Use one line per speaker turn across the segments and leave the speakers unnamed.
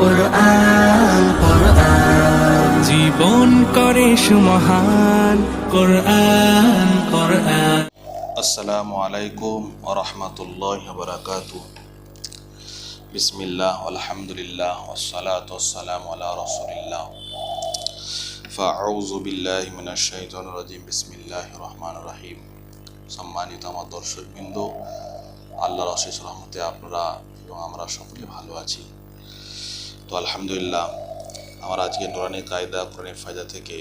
কোরআন কোরআন।
জীবন করে সুমহান কোরআন কোরআন।
আসসালামু আলাইকুম বিসমিল্লাহ আলহামদুলিল্লাহ ওসালাত ওসালাম আল্লাহ রসুলিল্লাহ। ফাউজু বিল্লাহ মিনাশ শাইতানির রাজিম। বিসমিল্লাহ রহমান রহিম। সম্মানিত আমার দর্শকবৃন্দ আল্লাহর অশেষ রহমতে আপনারা এবং আমরা সকলে ভালো আছি। তো আলহামদুলিল্লাহ, আমার আজকে নুরানি কায়দা কোরআন ফায়দা থেকে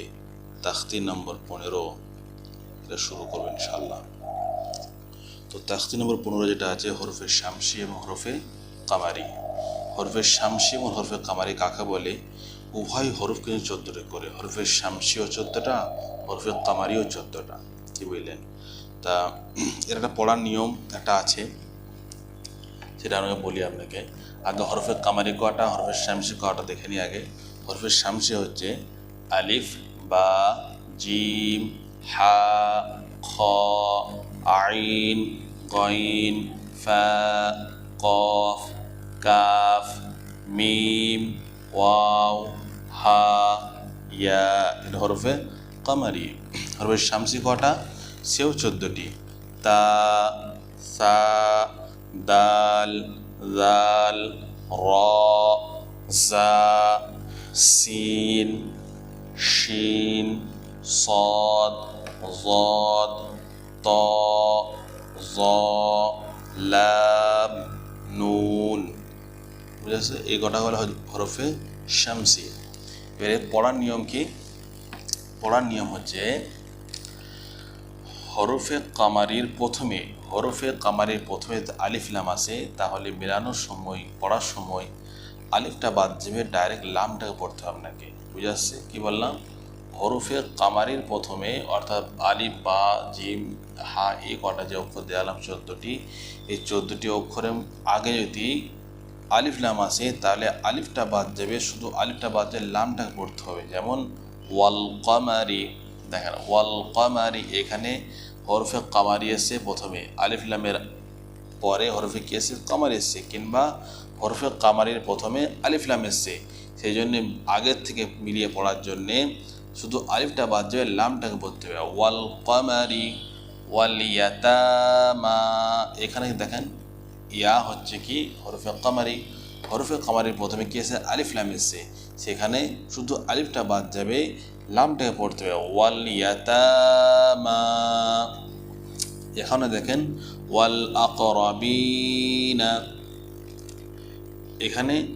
তাখতি নম্বর পনেরো এটা শুরু করব ইনশাল্লাহ তো তাখতি নম্বর পনেরো যেটা আছে, হরফে শামসি এবং হরফে কামারি। হরফে শামসি এবং হরফে কামারি কাকে বলে? উভয় হরফ কিন্তু চোদ্দোটা করে, হরফে শামসিও চোদ্দোটা, হরফে কামারিও চোদ্দোটা, কি বুঝলেন তা, এর একটা পড়ার নিয়ম একটা আছে সেটা আমি বলি আপনাকে। আগে হরফে কামারি কটা হরফে শামসি কটা দেখে নিই আগে। হরফে শামসি হচ্ছে আলিফ, বা, জিম, হা, খ, আইন, গইন, ফা, কফ, কাফ, মিম, ওয়াও, হা, ইয়া, এটা হরফে কামারি। হরফে শামসি কটা, সেও চোদ্দোটি। তা, সা দাল জাল র জা সিন শিন صاد ضاد طاء ظا লাম নুন বুঝেছে এই কটা হলো হরফে শামসি এবারে পড়ার নিয়ম কি পড়ার নিয়ম হচ্ছে হরফে কামারির প্রথমে হরফে কামারির প্রথমে আলিফ লাম আছে, তাহলে মেলানোর সময়, পড়ার সময় আলিফটা বাদ যাবে ডাইরেক্ট লামটাকে পড়তে হবে আপনাকে। বুঝে আসছে? কী বললাম? হরফে কামারির প্রথমে, অর্থাৎ আলিফ, বা, জিম, হা এই কটা যে অক্ষর দেওয়ালাম চোদ্দোটি। এই চোদ্দোটি অক্ষরের আগে যদি আলিফ লাম আসে, তাহলে আলিফটা বাদ যাবে শুধু আলিফটা বাদ যাবে লামটাকে পড়তে হবে। যেমন, ওয়াল কামারি, দেখেন, ওয়াল কামারি এখানে হরফে কামারি এসছে প্রথমে আলিফ লামের পরে হরফে কি এসছে কামার এসছে। কিংবা হরফে কামারির প্রথমে আলিফ লাম এসছে। সেই জন্যে আগের থেকে মিলিয়ে পড়ার জন্যে শুধু আলিফটা বাদ যাবে লামটাকে পড়তে হবে। ওয়াল কামারি, ওয়াল ইয়াতামা। এখানে দেখেন, ইয়া হচ্ছে কি? হরফে কামারি। হরফে কামারির প্রথমে কি এসে? আলিফ লাম এসছে। সেখানে শুধু আলিফটা বাদ যাবে লামটাকে পড়তে হবে। ওয়াল ইয়াতামা। এখানে দেখেন, ওয়াল আকরাবিনা। এখানে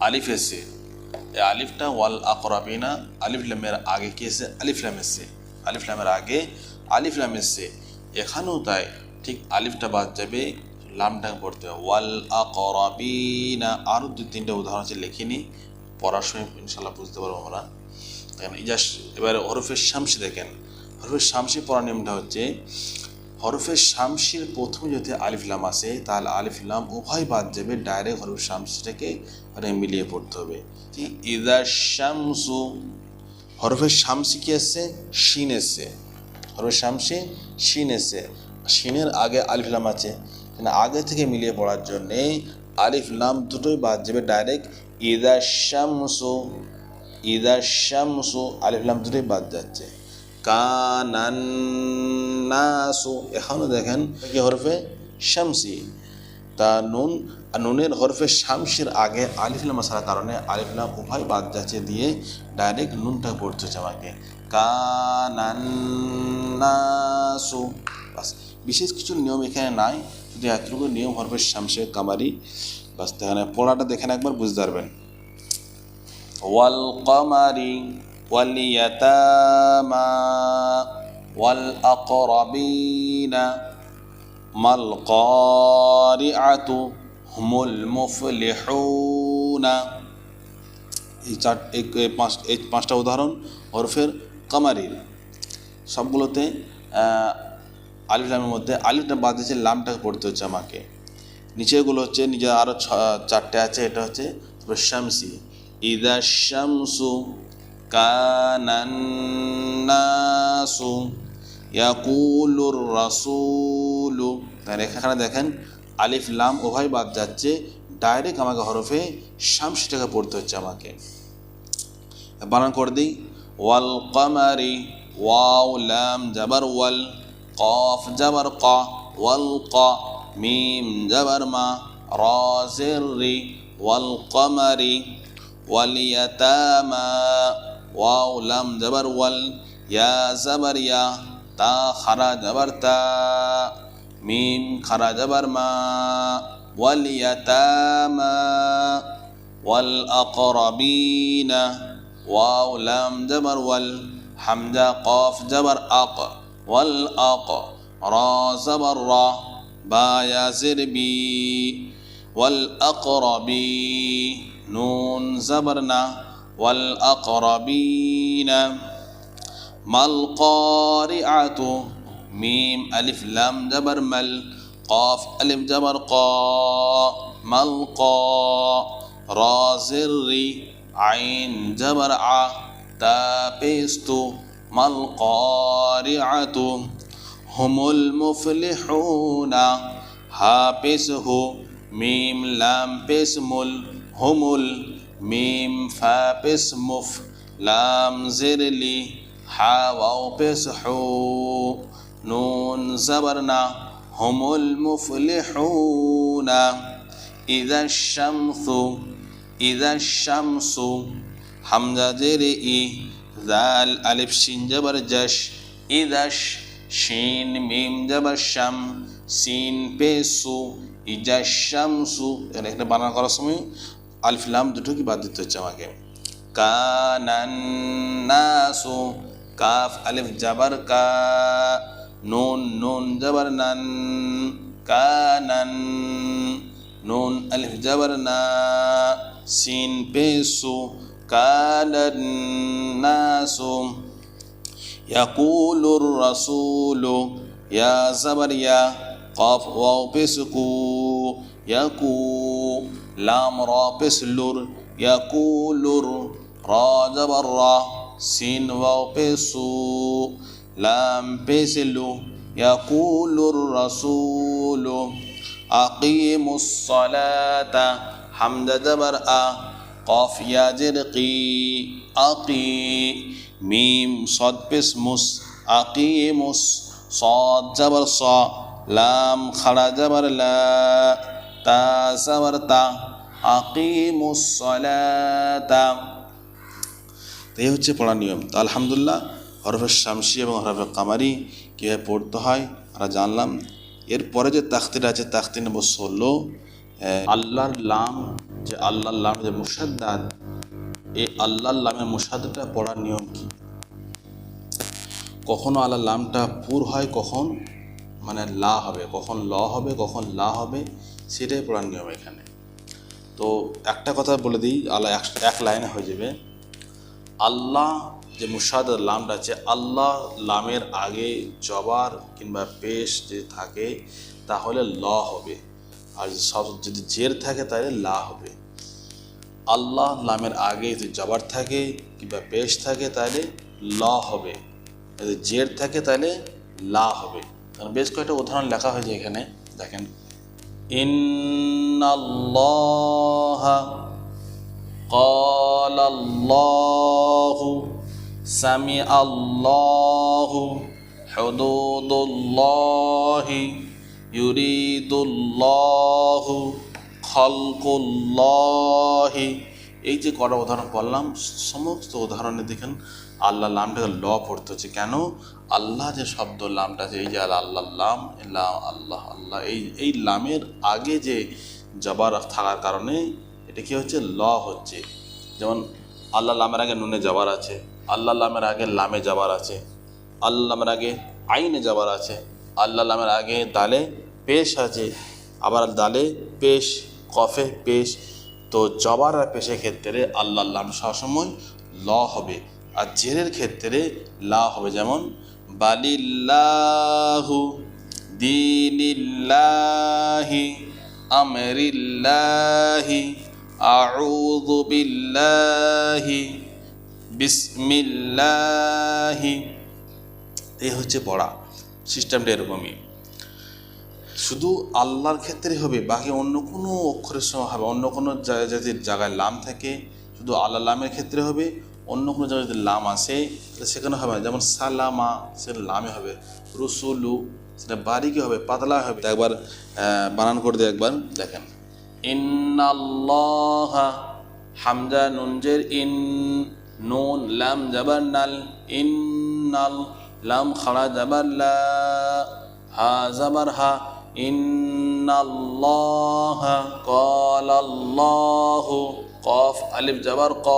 আলিফ এসছে। এই আলিফটা ওয়াল আকরাবিনা। আলিফ লামের আগে কি এসে আলিফ লাম এসছে। আলিফ লামের আগে আলিফ লাম এসছে। এখানেও তাই, ঠিক আলিফটা বাদ যাবে লামটাকে পড়তে হবে। ওয়াল আকরাবিনা। আরও দু তিনটা উদাহরণ আছে লিখিনি পড়ার সময় ইনশাল্লাহ বুঝতে পারব আমরা। দেখেন ইজাস এবারে হরফের শামসি দেখেন। হরফের শামসি পড়ার নিয়মটা হচ্ছে, হরফের শামসির প্রথমে যদি আলিফ লাম আসে, তাহলে আলিফ লাম উভয় বাদ যাবে, ডাইরেক্ট হরফ শামসিটাকে মানে মিলিয়ে পড়তে হবে। ইদা শামসু। হরফের শামসি কি এসছে শিন এসছে। হরফের শামসি, শিন এসছে। শিনের আগে আলিফ লাম আছে। কিন্তু আগে থেকে মিলিয়ে পড়ার জন্যে আলিফ লাম দুটোই বাদ যাবে, ডাইরেক্ট ইদা শামসু। ইদা শামসু আলিফ লাম দুটোই বাদ যাচ্ছে। কানান্নাসু এখনও দেখেন কি হরফে? শামসি। তা নুন নুনের হরফে শামসির আগে আলিফলাম আসার কারণে আলিফলাম উভয় বাদ যাচ্ছে দিয়ে ডাইরেক্ট নুনটা পড়তে হচ্ছে আমাকে। কানান্নাসু বাস, বিশেষ কিছু নিয়ম এখানে নাই। যদি এতটুকু নিয়ম হরফে শামসের কামারি। বাস এখানে পড়াটা দেখেন একবার বুঝতে পারবেন। والقمر واليتامى والأقربين ما القارعة هم المفلحون এই চার এই এই পাঁচ এই পাঁচটা উদাহরণ হরফের কামারির সবগুলোতে আহ, আলিফ লামের মধ্যে আলিফটা বাদ দিয়েছে লামটাকে পড়তে হচ্ছে আমাকে নিচেগুলো হচ্ছে নিজে আরও ছ চারটে আছে এটা হচ্ছে শামসি ইদা শামসু কানান্নাসু ইয়াকুলুর রাসূলু তাহলে এখানে দেখেন, আলিফ, লাম উভয় বাদ যাচ্ছে ডাইরেক্ট আমাকে হরফে শামসিটাকে পড়তে হচ্ছে আমাকে। বানান করে দিই, ওয়াল কামারি, ওয়াও, লাম, জাবার, ওয়াল, কফ, জাবার, ক, ওয়াল, ক, মিম, জাবার, মা, র রি, ওয়াল কামারি ওয়ালিয়াতামা, ওয়াও, লাম, জবর, ওয়াল, ইয়া, জবর, ইয়া, তা, খারা, জবর, তা, মিম, খারা, জবর, মা, ওয়ালিয়াতামা, ওয়াল আকরাবিনা, ওয়াও, লাম, জবর, ওয়াল, হামজা, কফ, জবর, আক, ওয়াল, আক, র, জবর, র, বা ইয়াজির বি, ওয়াল আকরাবি। والأقربي نون زبرنا والأقربين ما القارعة ميم ألف لام جبر مل قاف ألف جبر قا ما القا را زري عين جبر ع تا بيستو ما القارعة هم المفلحون ها بسه ميم لام হুমুল মিম ফা মুফ লাম জেরলি হা ওয়াও পেস হো। নুন জাবরনা হুমুল মুফলিহুনা। ইদা শামসু ইদা শামসু। হামজা জের ই জাল আলিফ শিন জবর জশ। ইদাশ শিন মিম জবর শাম সিন পেসু। ইজাশামসু এটা বানান করার সময় আলফিলাম দুটো কি বাদ দিতে হচ্ছে আমাকে। কানান্নাসু কাফ, আলিফ, জাবার, কা, নুন নুন, জাবার, নান, কানান, নুন, আলিফ, জাবার, না, সিন পেসু কানান্নাসু ইয়াকুলুর রাসূলু, ইয়া জাবার ইয়া কাফ, ওয়াও পেসুকু ইয়াকু। لام را پس لور یا کولور را زبر را سین واو پسو لام پسلو يقول الرسول أقيم الصلاة. حمد دبر أ قاف يا جرقي أقي. ميم صد بسمس. أقيمس صاد جبر صا. لام خرج جبر لا. تا سبر تا. আকিমুস সলাতা এই হচ্ছে পড়ার নিয়ম। তো আলহামদুলিল্লাহ, হরফের শামসি এবং হরফের কামারি কীভাবে পড়তে হয়, আমরা জানলাম। এরপরে যে তাখতিটা আছে তাখতি নেব ষোলো আল্লাহর লাম, যে আল্লাহর লাম, যে মুসাদ্দাদ এই আল্লাহর লামের মুসাদটা পড়ার নিয়ম কি? কখনো আল্লাহ লামটা পুর হয়, কখন? মানে লা হবে, কখন ল হবে, কখন লা হবে, সেটাই পড়ার নিয়ম এখানে। তো একটা কথা বলে দিই, আল্লাহ এক লাইনে হয়ে যাবে। আল্লাহ যে মুসাদ লামটা আছে, আল্লাহ লামের আগে জবার কিংবা পেশ যে থাকে, তাহলে ল হবে। আর সব যদি জের থাকে, তাহলে লা হবে। আল্লাহ লামের আগে যদি জবার থাকে কিংবা পেশ থাকে, তাহলে ল হবে। যদি জের থাকে, তাহলে লা হবে। কারণ বেশ কয়েকটা উদাহরণ লেখা হয়েছে এখানে। দেখেন। إن الله قال الله سمع الله حدود الله يريد الله خلق الله এই যে কটা উদাহরণ বললাম সমস্ত উদাহরণে দেখেন, আল্লাহ লামটাকে ল পড়তে হচ্ছে কেন? আল্লাহ যে শব্দ লামটা আছে, এই যে আল্লাহ লাম আল্লাহ আল্লাহ। এই এই লামের আগে যে জবার থাকার কারণে এটা কি হচ্ছে? ল হচ্ছে। যেমন, আল্লাহ লামের আগে নুনে যাবার আছে, আল্লাহ লামের আগে লামে যাবার আছে, আল্লাহ লামের আগে আইনে যাবার আছে, আল্লাহ লামের আগে দালে পেশ আছে, আবার দালে পেশ, কফে পেশ তো জবার আর পেশের ক্ষেত্রে আল্লাহ লাম সবসময় ল হবে। আর জেরের ক্ষেত্রে লা হবে, যেমন, বালিল্লাহু দিনিল্লাহি আমরিল্লাহি আউযু বিল্লাহি বিসমিল্লাহি। এই হচ্ছে পড়া। সিস্টেমটা এরকমই। শুধু আল্লাহর ক্ষেত্রে হবে, বাকি অন্য কোনো অক্ষরের সময় হবে, অন্য কোনো যদি জায়গায় লাম থাকে, শুধু আল্লাহ লামের ক্ষেত্রে হবে, অন্য কোনো জায়গায় যদি লাম আসে, তাহলে সেখানে হবে না যেমন সালামা সেটা লামে হবে, রসুলু, সেটা বারিকে হবে পাতলা হবে একবার বানান করে দিয়ে একবার দেখেন। ইন্নাল্লাহ হামজা নুনজের ইন, নুন লাম জাবার নাল, ইন্নাল লাম খাড়া জাবার লা, হা জাবার হা ইন্নাল্লাহ কালাল্লাহু কফ, আলিফ, জাবার, ক,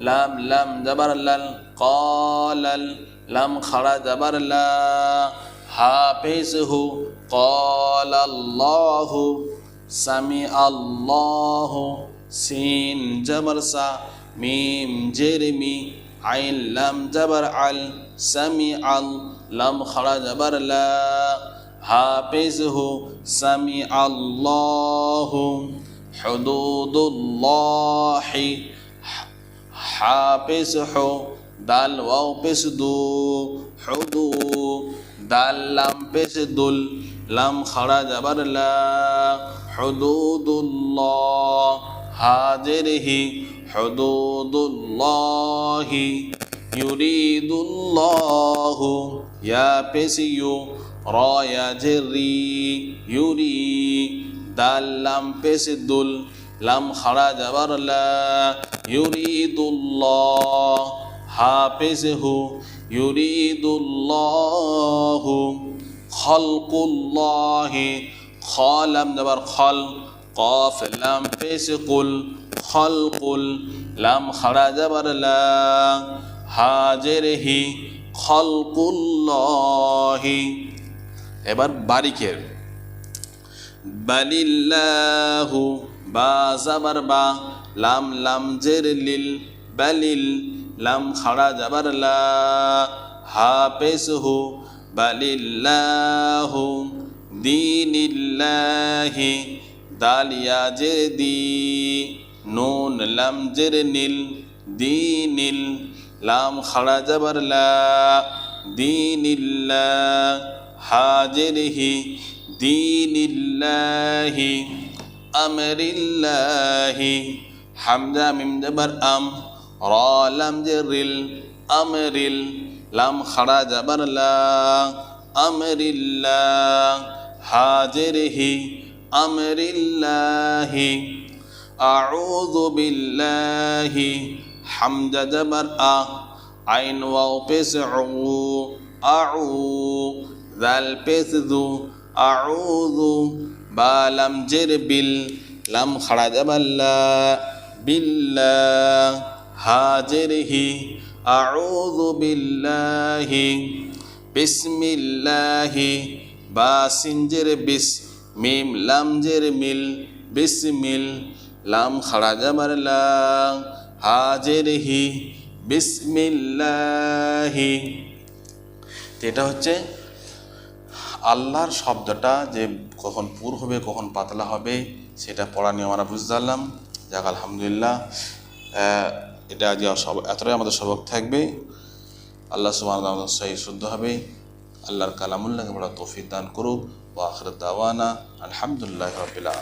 লাম লাম, জাবার, লাল কালাল লাম, খাড়া, জাবার, লা, হাফিজহু কালাল্লাহু সামি আল্লাহ সিন, জবর, সা, মিম, জেরমি, আইন, লাম, জবর, আল সামি আল লাম, খড়া, জবর, লা হাফিজহু সামি আল্লাহ হুদুদুল্লাহি হাফিজহু দাল ওয়াও পেশ দু হুদু দাল লাম পেশ দুল লাম খাড়া যাবার লা হুদুদুল্লাহ হাজিরহি হুদুদুল্লাহি ইউরিদুল্লাহু ইয়া পেশ ইউ র ইয়া জেরি, ইউরি, দাল, লাম, পেশ, দুল, লাম, খাড়া যাবার লা, ইউরিদুল্লাহ হাফিজহু ইউরিদুল্লাহু খালকুল্লাহি খালাম যাবার খাল, কফ, লাম, পেশ, কুল, খালকুল, লাম লা হাজেরহি খালকুল্লাহি। এবার বারিকের। বালিল্লাহু বা জাবার বা, লাম লাম জের লিল বালিল, লাম খাড়া যাবার লা, হাফেজহু বালিল্লাহু দীনিল্লাহি, দালিয়া জের দি, নুন লাম জের নীল দীনিল, লাম খাড়া যাবার লা দীনিল্লাহ হাজিরহি দীনিল্লাহি আমরিল্লাহি হামজা মিম জবর আম র লাম জেরিল আমরিল লাম খাড়া জবর লা আমরিল্লাহ হাজিরহি আমরিল্লাহি আউযু বিল্লাহি হামজা জবর আ আইন ওয়াও পেশ উ আউ জাল পেশ দু আউযু বা লাম জের বিল লাম খাড়া জাবাল্লা বিল্লাহ হাজিরহি, আউযু বিল্লাহি বিসমিল্লাহি বা সিনজের বিস মিম লাম জের মিল বিসমিল, লাম খাড়া জাবার লা হাজিরহি বিসমিল্লাহি। এটা হচ্ছে আল্লাহর শব্দটা যে কখন পুর হবে, কখন পাতলা হবে, সেটা পড়া নিয়ে আমরা বুঝতে পারলাম। যাক, আলহামদুলিল্লাহ। এটা আজ সব এতটাই আমাদের সবক থাকবে। আল্লাহ সুবাহ সহি শুদ্ধ হবে। আল্লাহর কালামুল্লাহকে বড় তৌফিক দান করুক। ও আখরত দাওয়ানা আলহামদুলিল্লাহ রবিল্লা